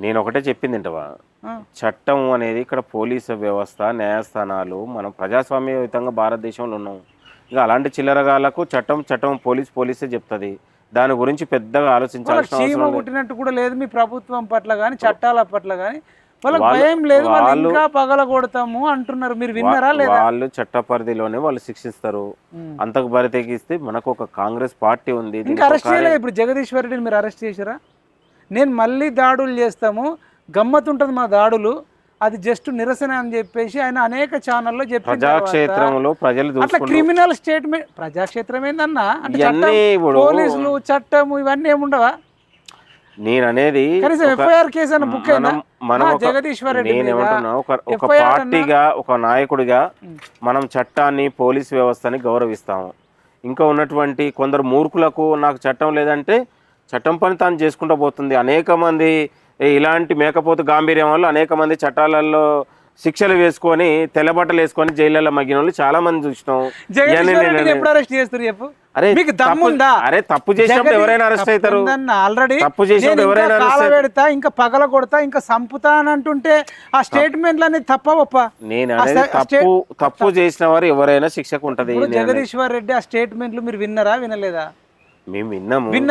నేను ఒకటే చెప్పింది ఇంటవా ఆ. చట్టం అనేది ఇక్కడ పోలీసు వ్యవస్థ న్యాయస్థానాలు మనం ప్రజాస్వామ్యయుతంగా భారతదేశంలో ఉన్నాం. ఇక అలాంటి చిల్లరగాళ్ళకు చట్టం చట్టం పోలీస్ పోలీసే చెప్తుంది. దాని గురించి పెద్దగా ఆలోచించాల్సిన చీమ అవసరం లేదు. పుట్టినట్టు కూడా లేదు మీ ప్రభుత్వం పట్ల కానీ చట్టాల పట్ల కానీ వాళ్ళకి వాళ్ళు- భయం లేదు వాళ్ళు వాళ్ళు- ఇంకా పగల కొడతాము అంటున్నారు. మీరు విన్నారా లేదా? వాళ్ళు చట్ట పరిధిలోనే వాళ్ళు శిక్షిస్తారు. ఉమ్. అంతకు బరితెగిస్తే మనకు ఒక కాంగ్రెస్ పార్టీ ఉంది ఇంకా దీనికి అరెస్ట్ చేయలేదు ఇప్పుడు జగదీశ్వర్ రెడ్డిని మీరు అరెస్ట్ చేశారా? నేను మళ్ళీ దాడులు చేస్తాము గమ్మతుంటుంది మా దాడులు అది జస్ట్ నిరసన అని చెప్పేసి ఆయన అనేక ఛానల్లో తర్వాత ప్రజాక్షేత్రంలో ప్రజలు అట్లా క్రిమినల్ స్టేట్మెంట్ ప్రజాక్షేత్రం ఏందన్నా? అంటే చట్టం, పోలీసులు చట్టము ఇవన్నీ ఏముండవా? నేను అనేది ఎఫ్ఐఆర్ కేసు అని బుక్ మనం జగదీశ్వర్ రెడ్డి ఒక పార్టీగా ఒక నాయకుడిగా మనం చట్టాన్ని పోలీస్ వ్యవస్థని గౌరవిస్తాము. ఇంకా ఉన్నటువంటి కొందరు మూర్ఖులకు నాకు చట్టం లేదంటే చట్టం పని తాను చేసుకుంటూ పోతుంది. అనేక మంది ఇలాంటి మేకపోతు గాంభీర్యం వల్ల అనేక మంది చట్టాలలో శిక్షలు వేసుకొని తెల్లబట్టలు వేసుకొని జైళ్ళలో మగ్గిన వాళ్ళు చాలా మంది చూసినాం అరే మీకు తప్పు- దమ్ముందా అరే తప్పు చేసినప్పుడు ఎవరైనా అరెస్ట్ అవుతారు? ఆల్రెడీ తప్పు చేసినప్పుడు ఎవరైనా. పెడతా ఇంకా పగల కొడతా ఇంకా సంపుతా అని అంటుంటే ఆ స్టేట్మెంట్లు అనేది తప్ప ఒప్ప? నేను తప్పు తప్పు చేసిన వారు ఎవరైనా శిక్షకు ఉంటది జగదీశ్వర్ రెడ్డి ఆ స్టేట్మెంట్లు మీరు విన్నరా వినలేదా? మేము విన్నాము. విన్న